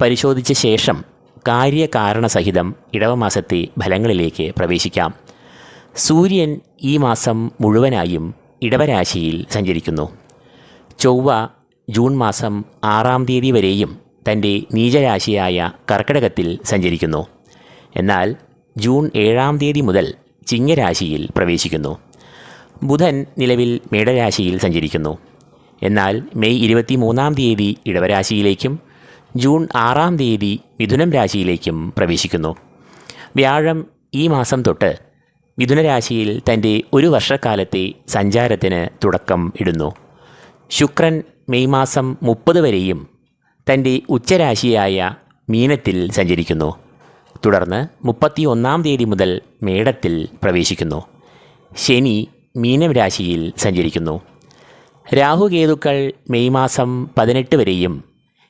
പരിശോധിച്ച ശേഷം കാര്യകാരണസഹിതം ഇടവമാസത്തെ ഫലങ്ങളിലേക്ക് പ്രവേശിക്കാം. സൂര്യൻ ഈ മാസം മുഴുവനായും ഇടവരാശിയിൽ സഞ്ചരിക്കുന്നു. ചൊവ്വ ജൂൺ മാസം ആറാം തീയതി വരെയും തന്റെ നീചരാശിയായ കർക്കിടകത്തിൽ സഞ്ചരിക്കുന്നു. എന്നാൽ ജൂൺ ഏഴാം തീയതി മുതൽ ചിങ്ങരാശിയിൽ പ്രവേശിക്കുന്നു. ബുധൻ നിലവിൽ മേടരാശിയിൽ സഞ്ചരിക്കുന്നു. എന്നാൽ മെയ് ഇരുപത്തി മൂന്നാം തീയതി ഇടവരാശിയിലേക്കും ജൂൺ ആറാം തീയതി മിഥുനം രാശിയിലേക്കും പ്രവേശിക്കുന്നു. വ്യാഴം ഈ മാസം തൊട്ട് മിഥുനരാശിയിൽ തന്റെ ഒരു വർഷക്കാലത്തെ സഞ്ചാരത്തിന് തുടക്കം ഇടുന്നു. ശുക്രൻ മെയ് മാസം മുപ്പത് വരെയും തന്റെ ഉച്ചരാശിയായ മീനത്തിൽ സഞ്ചരിക്കുന്നു. തുടർന്ന് മുപ്പത്തി ഒന്നാം തീയതി മുതൽ മേടത്തിൽ പ്രവേശിക്കുന്നു. ശനി മീനം രാശിയിൽ സഞ്ചരിക്കുന്നു. രാഹുകേതുക്കൾ മെയ് മാസം പതിനെട്ട് വരെയും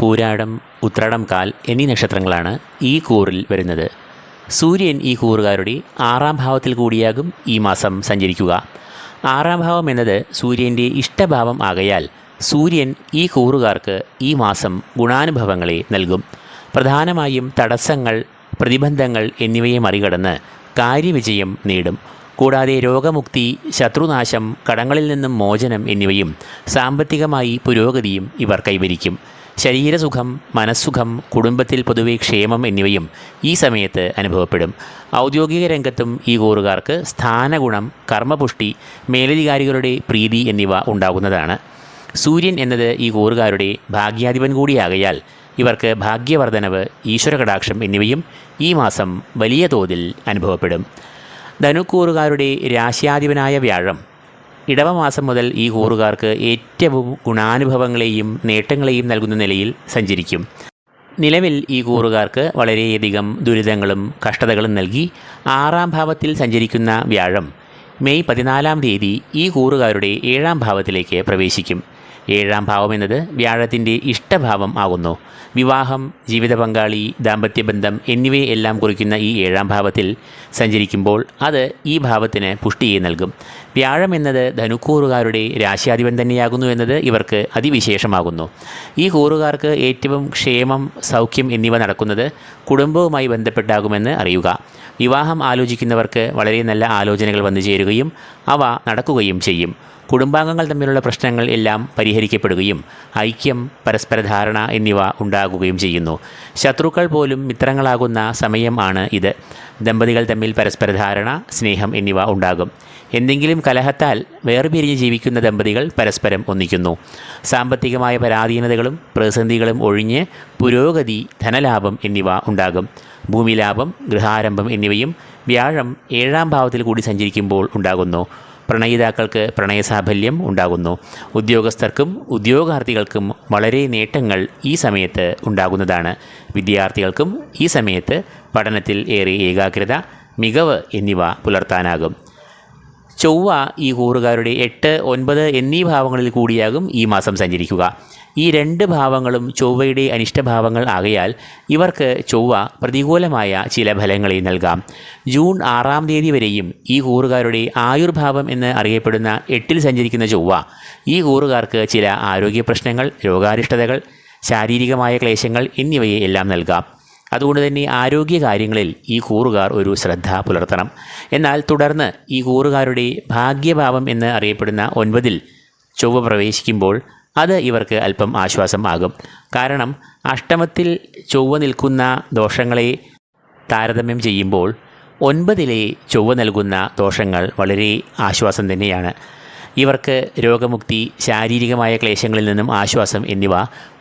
പൂരാടം ഉത്രാടം കാൽ എന്നീ നക്ഷത്രങ്ങളാണ് ഈ കൂറിൽ വരുന്നത്. സൂര്യൻ ഈ കൂറുകാരുടെ ആറാം ഭാവത്തിൽ കൂടിയാകും ഈ മാസം സഞ്ചരിക്കുക. ആറാം ഭാവം എന്നത് സൂര്യന്റെ ഇഷ്ടഭാവം ആകയാൽ സൂര്യൻ ഈ കൂറുകാർക്ക് ഈ മാസം ഗുണാനുഭവങ്ങളെ നൽകും. പ്രധാനമായും തടസ്സങ്ങൾ പ്രതിബന്ധങ്ങൾ എന്നിവയെ മറികടന്ന് കാര്യവിജയം നേടും. കൂടാതെ രോഗമുക്തി ശത്രുനാശം കടങ്ങളിൽ നിന്നും മോചനം എന്നിവയും സാമ്പത്തികമായി പുരോഗതിയും ഇവർ കൈവരിക്കും. ശരീരസുഖം മനസ്സുഖം കുടുംബത്തിൽ പൊതുവെ ക്ഷേമം എന്നിവയും ഈ സമയത്ത് അനുഭവപ്പെടും. ഔദ്യോഗിക രംഗത്തും ഈ കൂറുകാർക്ക് സ്ഥാനഗുണം കർമ്മപുഷ്ടി മേലധികാരികളുടെ പ്രീതി എന്നിവ ഉണ്ടാകുന്നതാണ്. സൂര്യൻ എന്നത് ഈ കൂറുകാരുടെ ഭാഗ്യാധിപൻ കൂടിയാകയാൽ ഇവർക്ക് ഭാഗ്യവർദ്ധനവ് ഈശ്വരകടാക്ഷം എന്നിവയും ഈ മാസം വലിയ തോതിൽ അനുഭവപ്പെടും. ധനുക്കൂറുകാരുടെ രാശ്യാധിപനായ വ്യാഴം ഇടവമാസം മുതൽ ഈ കൂറുകാർക്ക് ഏറ്റവും ഗുണാനുഭവങ്ങളെയും നേട്ടങ്ങളെയും നൽകുന്ന നിലയിൽ സഞ്ചരിക്കും. നിലവിൽ ഈ കൂറുകാർക്ക് വളരെയധികം ദുരിതങ്ങളും കഷ്ടതകളും നൽകി ആറാം ഭാവത്തിൽ സഞ്ചരിക്കുന്ന വ്യാഴം മെയ് പതിനാലാം തീയതി ഈ കൂറുകാരുടെ ഏഴാം ഭാവത്തിലേക്ക് പ്രവേശിക്കും. ഏഴാം ഭാവം എന്നത് വ്യാഴത്തിന്റെ ഇഷ്ടഭാവം ആകുന്നു. വിവാഹം ജീവിത പങ്കാളി ദാമ്പത്യബന്ധം എന്നിവയെല്ലാം കുറിക്കുന്ന ഈ ഏഴാം ഭാവത്തിൽ സഞ്ചരിക്കുമ്പോൾ അത് ഈ ഭാവത്തിന് പുഷ്ടിയെ നൽകും. വ്യാഴം എന്നത് ധനുക്കൂറുകാരുടെ രാശ്യാധിപൻ തന്നെയാകുന്നു എന്നത് ഇവർക്ക് അതിവിശേഷമാകുന്നു. ഈ കൂറുകാർക്ക് ഏറ്റവും ക്ഷേമം സൗഖ്യം എന്നിവ നടക്കുന്നത് കുടുംബവുമായി ബന്ധപ്പെട്ടാകുമെന്ന് അറിയുക. വിവാഹം ആലോചിക്കുന്നവർക്ക് വളരെ നല്ല ആലോചനകൾ വന്നു ചേരുകയും അവ നടക്കുകയും ചെയ്യും. കുടുംബാംഗങ്ങൾ തമ്മിലുള്ള പ്രശ്നങ്ങൾ എല്ലാം പരിഹരിക്കപ്പെടുകയും ഐക്യം പരസ്പര ധാരണ എന്നിവ ഉണ്ടാകുകയും ചെയ്യുന്നു. ശത്രുക്കൾ പോലും മിത്രങ്ങളാകുന്ന സമയം ആണ് ഇത്. ദമ്പതികൾ തമ്മിൽ പരസ്പര ധാരണ സ്നേഹം എന്നിവ ഉണ്ടാകും. എന്തെങ്കിലും കലഹത്താൽ വേർപിരിഞ്ഞ് ജീവിക്കുന്ന ദമ്പതികൾ പരസ്പരം ഒന്നിക്കുന്നു. സാമ്പത്തികമായ പരാധീനതകളും പ്രതിസന്ധികളും ഒഴിഞ്ഞ് പുരോഗതി ധനലാഭം എന്നിവ ഉണ്ടാകും. ഭൂമിലാഭം ഗൃഹാരംഭം എന്നിവയും വ്യാഴം ഏഴാം ഭാവത്തിൽ കൂടി സഞ്ചരിക്കുമ്പോൾ ഉണ്ടാകുന്നു. പ്രണയിതാക്കൾക്ക് പ്രണയസാഫല്യം ഉണ്ടാകുന്നു. ഉദ്യോഗസ്ഥർക്കും ഉദ്യോഗാർത്ഥികൾക്കും വളരെ നേട്ടങ്ങൾ ഈ സമയത്ത് ഉണ്ടാകുന്നതാണ്. വിദ്യാർത്ഥികൾക്കും ഈ സമയത്ത് പഠനത്തിൽ ഏറെ ഏകാഗ്രത മികവ് എന്നിവ പുലർത്താനാകും. ചൊവ്വ ഈ കൂറുകാരുടെ എട്ട് ഒൻപത് എന്നീ ഭാവങ്ങളിൽ കൂടിയാകും ഈ മാസം സഞ്ചരിക്കുക. ഈ രണ്ട് ഭാവങ്ങളും ചൊവ്വയുടെ അനിഷ്ടഭാവങ്ങൾ ആകയാൽ ഇവർക്ക് ചൊവ്വ പ്രതികൂലമായ ചില ഫലങ്ങളെ നൽകാം. ജൂൺ ആറാം തീയതി വരെയും ഈ കൂറുകാരുടെ ആയുർഭാവം എന്ന് അറിയപ്പെടുന്ന എട്ടിൽ സഞ്ചരിക്കുന്ന ചൊവ്വ ഈ കൂറുകാർക്ക് ചില ആരോഗ്യ പ്രശ്നങ്ങൾ രോഗാരിഷ്ടതകൾ ശാരീരികമായ ക്ലേശങ്ങൾ എന്നിവയെ എല്ലാം നൽകാം. അതുകൊണ്ട് തന്നെ ആരോഗ്യ കാര്യങ്ങളിൽ ഈ കൂറുകാർ ഒരു ശ്രദ്ധ പുലർത്തണം. എന്നാൽ തുടർന്ന് ഈ കൂറുകാരുടെ ഭാഗ്യഭാവം എന്ന് അറിയപ്പെടുന്ന ഒൻപതിൽ ചൊവ്വ പ്രവേശിക്കുമ്പോൾ അത് ഇവർക്ക് അല്പം ആശ്വാസം ആകും. കാരണം അഷ്ടമത്തിൽ ചൊവ്വ നിൽക്കുന്ന ദോഷങ്ങളെ താരതമ്യം ചെയ്യുമ്പോൾ ഒൻപതിലെ ചൊവ്വ നൽകുന്ന ദോഷങ്ങൾ വളരെ ആശ്വാസം തന്നെയാണ്. ഇവർക്ക് രോഗമുക്തി ശാരീരികമായ ക്ലേശങ്ങളിൽ നിന്നും ആശ്വാസം എന്നിവ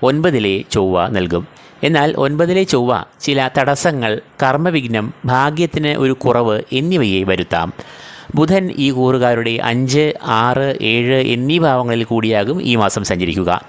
ഒൻപതിലെ ചൊവ്വ നൽകും. എന്നാൽ ഒൻപതിലെ ചൊവ്വ ചില തടസ്സങ്ങൾ കർമ്മവിഘ്നം ഭാഗ്യത്തിന് ഒരു കുറവ് എന്നിവയെ വരുത്താം. ബുധൻ ഈ കൂറുകാരുടെ അഞ്ച് ആറ് ഏഴ് എന്നീ ഭാവങ്ങളിൽ കൂടിയാകും ഈ മാസം സഞ്ചരിക്കുക.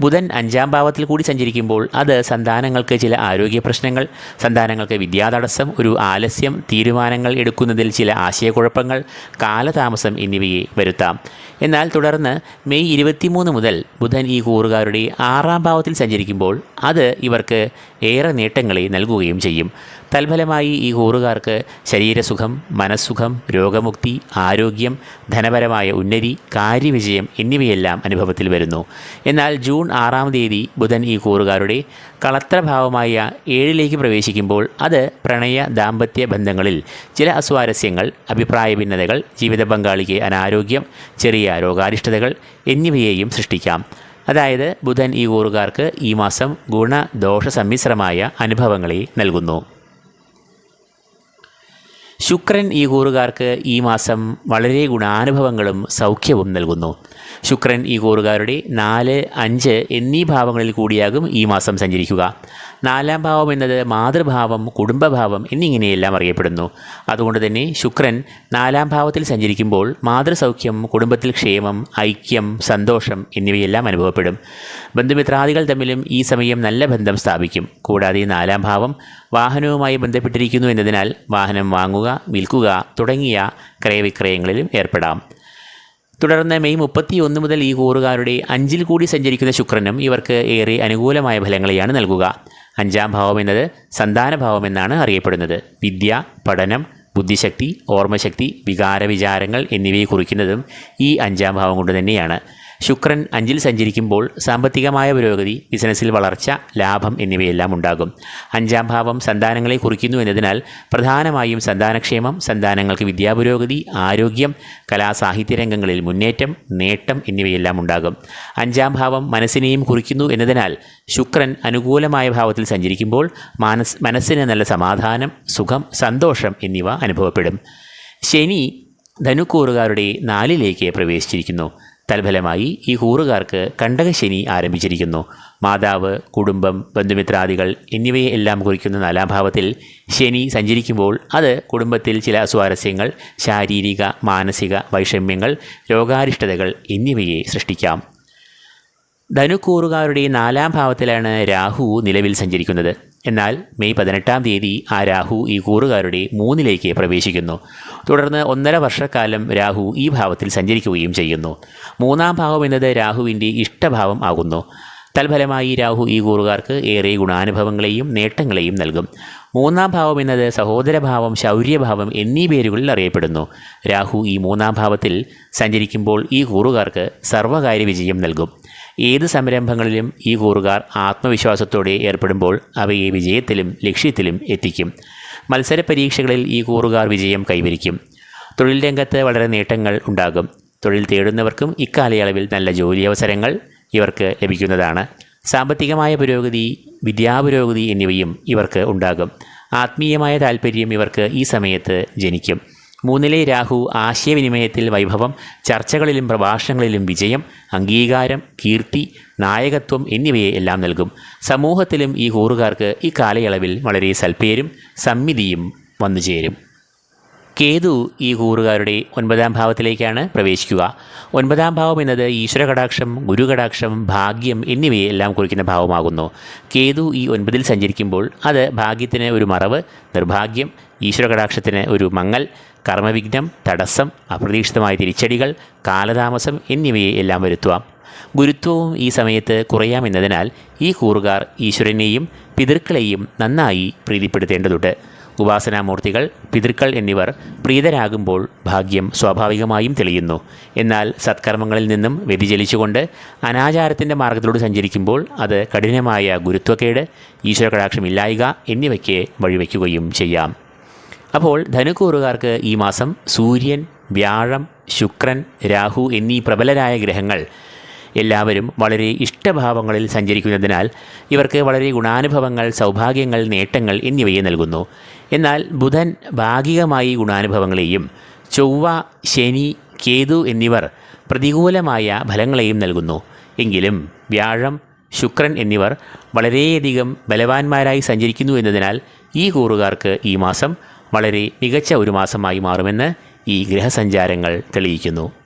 ബുധൻ അഞ്ചാം ഭാവത്തിൽ കൂടി സഞ്ചരിക്കുമ്പോൾ അത് സന്താനങ്ങൾക്ക് ചില ആരോഗ്യ പ്രശ്നങ്ങൾ സന്താനങ്ങൾക്ക് വിദ്യാതടസ്സം ഒരു ആലസ്യം തീരുമാനങ്ങൾ എടുക്കുന്നതിൽ ചില ആശയക്കുഴപ്പങ്ങൾ കാലതാമസം എന്നിവയെ വരുത്താം. എന്നാൽ തുടർന്ന് മെയ് ഇരുപത്തിമൂന്ന് മുതൽ ബുധൻ ഈ കൂറുകാരുടെ ആറാം ഭാവത്തിൽ സഞ്ചരിക്കുമ്പോൾ അത് ഇവർക്ക് ഏറെ നേട്ടങ്ങളെ നൽകുകയും ചെയ്യും. തൽഫലമായി ഈ കൂറുകാർക്ക് ശരീരസുഖം മനസ്സുഖം രോഗമുക്തി ആരോഗ്യം ധനപരമായ ഉന്നതി കാര്യവിജയം എന്നിവയെല്ലാം അനുഭവത്തിൽ വരുന്നു. എന്നാൽ ജൂൺ ആറാം തീയതി ബുധൻ ഈ കൂറുകാരുടെ കളത്രഭാവമായ ഏഴിലേക്ക് പ്രവേശിക്കുമ്പോൾ അത് പ്രണയ ദാമ്പത്യ ബന്ധങ്ങളിൽ ചില അസ്വാരസ്യങ്ങൾ അഭിപ്രായ ഭിന്നതകൾ ജീവിത പങ്കാളിക്ക് അനാരോഗ്യം ചെറിയ രോഗാരിഷ്ടതകൾ എന്നിവയെയും സൃഷ്ടിക്കാം. അതായത് ബുധൻ ഈ കൂറുകാർക്ക് ഈ മാസം ഗുണദോഷ സമ്മിശ്രമായ അനുഭവങ്ങളെ നൽകുന്നു. ശുക്രൻ ഈ കൂറുകാർക്ക് ഈ മാസം വളരെ ഗുണാനുഭവങ്ങളും സൗഖ്യവും നൽകുന്നു. ശുക്രൻ ഈ കൂറുകാരുടെ നാല് അഞ്ച് എന്നീ ഭാവങ്ങളിൽ കൂടിയാകും ഈ മാസം സഞ്ചരിക്കുക. നാലാം ഭാവം എന്നത് മാതൃഭാവം കുടുംബഭാവം എന്നിങ്ങനെയെല്ലാം അറിയപ്പെടുന്നു. അതുകൊണ്ട് തന്നെ ശുക്രൻ നാലാം ഭാവത്തിൽ സഞ്ചരിക്കുമ്പോൾ മാതൃസൗഖ്യം കുടുംബത്തിൽ ക്ഷേമം ഐക്യം സന്തോഷം എന്നിവയെല്ലാം അനുഭവപ്പെടും. ബന്ധുമിത്രാദികൾ തമ്മിലും ഈ സമയം നല്ല ബന്ധം സ്ഥാപിക്കും. കൂടാതെ നാലാം ഭാവം വാഹനവുമായി ബന്ധപ്പെട്ടിരിക്കുന്നു എന്നതിനാൽ വാഹനം വാങ്ങുക വിൽക്കുക തുടങ്ങിയ ക്രയവിക്രയങ്ങളിലും ഏർപ്പെടാം. തുടർന്ന് മെയ് മുപ്പത്തി ഒന്ന് മുതൽ ഈ കൂറുകാരുടെ അഞ്ചിൽ കൂടി സഞ്ചരിക്കുന്ന ശുക്രനും ഇവർക്ക് ഏറെ അനുകൂലമായ ഫലങ്ങളെയാണ് നൽകുക. അഞ്ചാം ഭാവം എന്നത് സന്താനഭാവം എന്നാണ് അറിയപ്പെടുന്നത്. വിദ്യ പഠനം ബുദ്ധിശക്തി ഓർമ്മശക്തി വികാര വിചാരങ്ങൾ എന്നിവയെ കുറിക്കുന്നതും ഈ അഞ്ചാം ഭാവം കൊണ്ട് തന്നെയാണ്. ശുക്രൻ അഞ്ചിൽ സഞ്ചരിക്കുമ്പോൾ സാമ്പത്തികമായ പുരോഗതി ബിസിനസ്സിൽ വളർച്ച ലാഭം എന്നിവയെല്ലാം ഉണ്ടാകും. അഞ്ചാം ഭാവം സന്താനങ്ങളെ കുറിക്കുന്നു എന്നതിനാൽ പ്രധാനമായും സന്താനക്ഷേമം സന്താനങ്ങൾക്ക് വിദ്യാപുരോഗതി ആരോഗ്യം കലാസാഹിത്യ രംഗങ്ങളിൽ മുന്നേറ്റം നേട്ടം എന്നിവയെല്ലാം ഉണ്ടാകും. അഞ്ചാം ഭാവം മനസ്സിനെയും കുറിക്കുന്നു എന്നതിനാൽ ശുക്രൻ അനുകൂലമായ ഭാവത്തിൽ സഞ്ചരിക്കുമ്പോൾ മനസ് മനസ്സിന് നല്ല സമാധാനം സുഖം സന്തോഷം എന്നിവ അനുഭവപ്പെടും. ശനി ധനുക്കൂറുകാരുടെ നാലിലേക്ക് പ്രവേശിച്ചിരിക്കുന്നു. തൽഫലമായി ഈ കൂറുകാർക്ക് കണ്ടകശനി ആരംഭിച്ചിരിക്കുന്നു. മാതാവ് കുടുംബം ബന്ധുമിത്രാദികൾ എന്നിവയെ എല്ലാം കുറിക്കുന്ന നാലാം ഭാവത്തിൽ ശനി സഞ്ചരിക്കുമ്പോൾ അത് കുടുംബത്തിൽ ചില അസ്വാരസ്യങ്ങൾ ശാരീരിക മാനസിക വൈഷമ്യങ്ങൾ രോഗാരിഷ്ടതകൾ എന്നിവയെ സൃഷ്ടിക്കാം. ധനുക്കൂറുകാരുടെ നാലാം ഭാവത്തിലാണ് രാഹു നിലവിൽ സഞ്ചരിക്കുന്നത്. എന്നാൽ മെയ് പതിനെട്ടാം തീയതി ആ രാഹു ഈ കൂറുകാരുടെ മൂന്നിലേക്ക് പ്രവേശിക്കുന്നു. തുടർന്ന് ഒന്നര വർഷക്കാലം രാഹു ഈ ഭാവത്തിൽ സഞ്ചരിക്കുകയും ചെയ്യുന്നു. മൂന്നാം ഭാവം എന്നത് രാഹുവിന്റെ ഇഷ്ടഭാവം ആകുന്നു. തൽഫലമായി രാഹു ഈ കൂറുകാർക്ക് ഏറെ ഗുണാനുഭവങ്ങളെയും നേട്ടങ്ങളെയും നൽകും. മൂന്നാം ഭാവം എന്നത് സഹോദരഭാവം ശൗര്യഭാവം എന്നീ പേരുകളിൽ അറിയപ്പെടുന്നു. രാഹു ഈ മൂന്നാം ഭാവത്തിൽ സഞ്ചരിക്കുമ്പോൾ ഈ കൂറുകാർക്ക് സർവകാര്യ വിജയം നൽകും. ഏത് സംരംഭങ്ങളിലും ഈ കൂറുകാർ ആത്മവിശ്വാസത്തോടെ ഏർപ്പെടുമ്പോൾ അവയെ വിജയത്തിലും ലക്ഷ്യത്തിലും എത്തിക്കും. മത്സര പരീക്ഷകളിൽ ഈ കൂറുകാർ വിജയം കൈവരിക്കും. തൊഴിൽ രംഗത്ത് വളരെ നേട്ടങ്ങൾ ഉണ്ടാകും. തൊഴിൽ തേടുന്നവർക്കും ഇക്കാലയളവിൽ നല്ല ജോലി അവസരങ്ങൾ ഇവർക്ക് ലഭിക്കുന്നതാണ്. സാമ്പത്തികമായ പുരോഗതി വിദ്യാപുരോഗതി എന്നിവയും ഇവർക്ക് ഉണ്ടാകും. ആത്മീയമായ താല്പര്യം ഇവർക്ക് ഈ സമയത്ത് ജനിക്കും. മൂന്നിലെ രാഹു ആശയവിനിമയത്തിൽ വൈഭവം ചർച്ചകളിലും പ്രഭാഷണങ്ങളിലും വിജയം അംഗീകാരം കീർത്തി നായകത്വം എന്നിവയെ എല്ലാം നൽകും. സമൂഹത്തിലും ഈ കൂറുകാർക്ക് ഈ കാലയളവിൽ വളരെ സൽപ്പേരും സമ്മിതിയും വന്നു ചേരും കേതു ഈ കൂറുകാരുടെ ഒൻപതാം ഭാവത്തിലേക്കാണ് പ്രവേശിക്കുക. ഒൻപതാം ഭാവം എന്നത് ഗുരു ഗുരുകടാക്ഷം ഭാഗ്യം എന്നിവയെ എല്ലാം കുറിക്കുന്ന ഭാവമാകുന്നു. കേതു ഈ ഒൻപതിൽ സഞ്ചരിക്കുമ്പോൾ അത് ഭാഗ്യത്തിന് ഒരു മറവ് നിർഭാഗ്യം ഈശ്വരകടാക്ഷത്തിന് ഒരു മങ്ങൽ കർമ്മവിഘ്നം തടസ്സം അപ്രതീക്ഷിതമായ തിരിച്ചടികൾ കാലതാമസം എന്നിവയെ എല്ലാം വരുത്തുവാം. ഗുരുത്വവും ഈ സമയത്ത് കുറയാമെന്നതിനാൽ ഈ കൂറുകാർ ഈശ്വരനെയും പിതൃക്കളെയും നന്നായി പ്രീതിപ്പെടുത്തേണ്ടതുണ്ട്. ഉപാസനാമൂർത്തികൾ പിതൃക്കൾ എന്നിവർ പ്രീതരാകുമ്പോൾ ഭാഗ്യം സ്വാഭാവികമായും തെളിയുന്നു. എന്നാൽ സത്കർമ്മങ്ങളിൽ നിന്നും വ്യതിചലിച്ചുകൊണ്ട് അനാചാരത്തിന്റെ മാർഗത്തിലൂടെ സഞ്ചരിക്കുമ്പോൾ അത് കഠിനമായ ഗുരുത്വക്കേട് ഈശ്വരകടാക്ഷമില്ലായിക എന്നിവയ്ക്ക് വഴിവെക്കുകയും ചെയ്യാം. അപ്പോൾ ധനുക്കൂറുകാർക്ക് ഈ മാസം സൂര്യൻ വ്യാഴം ശുക്രൻ രാഹു എന്നീ പ്രബലരായ ഗ്രഹങ്ങൾ എല്ലാവരും വളരെ ഇഷ്ടഭാവങ്ങളിൽ സഞ്ചരിക്കുന്നതിനാൽ ഇവർക്ക് വളരെ ഗുണാനുഭവങ്ങൾ സൗഭാഗ്യങ്ങൾ നേട്ടങ്ങൾ എന്നിവയെ നൽകുന്നു. എന്നാൽ ബുധൻ ഭാഗികമായി ഗുണാനുഭവങ്ങളെയും ചൊവ്വ ശനി കേതു എന്നിവർ പ്രതികൂലമായ ഫലങ്ങളെയും നൽകുന്നു. എങ്കിലും വ്യാഴം ശുക്രൻ എന്നിവർ വളരെയധികം ബലവാന്മാരായി സഞ്ചരിക്കുന്നു എന്നതിനാൽ ഈ കൂറുകാർക്ക് ഈ മാസം വളരെ മികച്ച ഒരു മാസമായി മാറുമെന്ന് ഈ ഗ്രഹസഞ്ചാരങ്ങൾ തെളിയിക്കുന്നു.